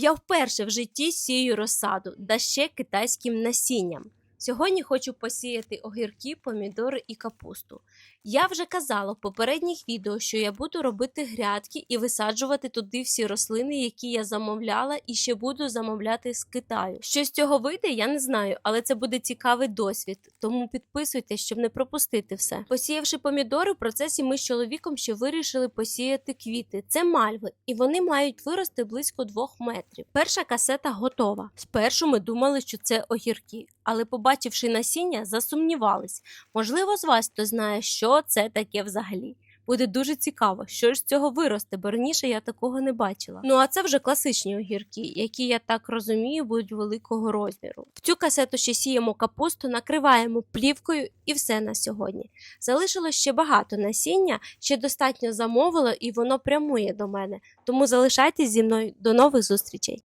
Я вперше в житті сію розсаду, да ще китайським насінням. Сьогодні хочу посіяти огірки, помідори і капусту. Я вже казала в попередніх відео, що я буду робити грядки і висаджувати туди всі рослини, які я замовляла, і ще буду замовляти з Китаю. Що з цього вийде, я не знаю, але це буде цікавий досвід. Тому підписуйтесь, щоб не пропустити все. Посіявши помідори, в процесі ми з чоловіком ще вирішили посіяти квіти. Це мальви, і вони мають вирости близько двох метрів. Перша касета готова. Спершу ми думали, що це огірки, але побачивши насіння, засумнівались. Можливо, з вас хто знає, що це таке взагалі. Буде дуже цікаво, що ж з цього виросте, бо раніше я такого не бачила. Ну а це вже класичні огірки, які я так розумію, будуть великого розміру. В цю касету ще сіємо капусту, накриваємо плівкою і все на сьогодні. Залишилось ще багато насіння, ще достатньо замовило, і воно прямує до мене. Тому залишайтесь зі мною до нових зустрічей.